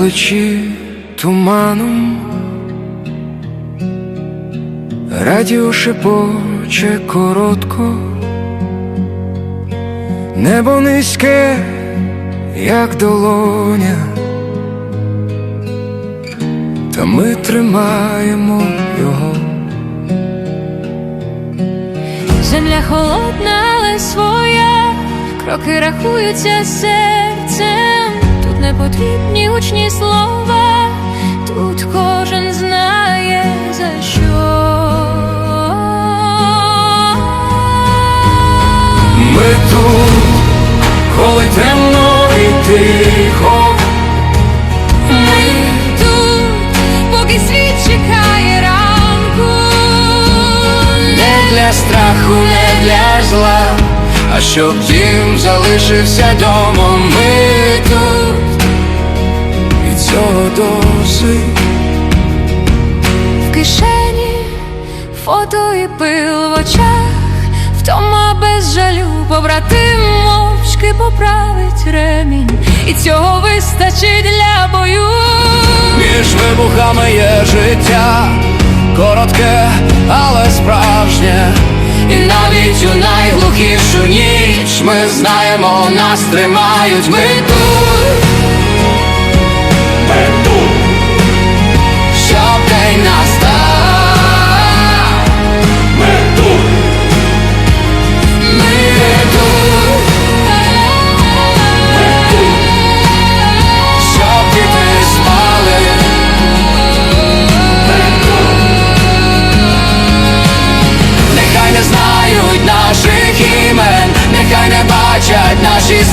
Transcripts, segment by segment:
плечі туманом, радіо шепоче коротко, небо низьке, як долоня, та ми тримаємо його. Земля холодна, але своя, кроки рахуються серцем. Тут не потрібні гучні слова, тут кожен знає за що. Ми тут, коли темно і тихо, Ми тут, поки світ чекає ранку. не для страху, не для зла, а щоб дім залишився домом. Ми тут, цього досить. В кишені фото і пил в очах, втома без жалю, побратим мовчки поправить ремінь, і цього вистачить для бою. Між вибухами є життя, коротке, але справжнє. І навіть у найглухішу ніч ми знаємо, нас тримають. Ми тут,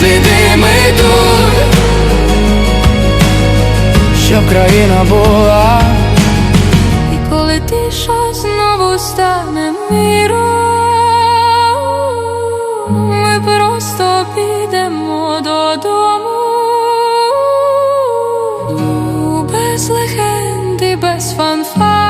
наші тут, щоб країна була. І коли тиша знову стане миром, ми просто підемо додому. Без легенди, без фанфар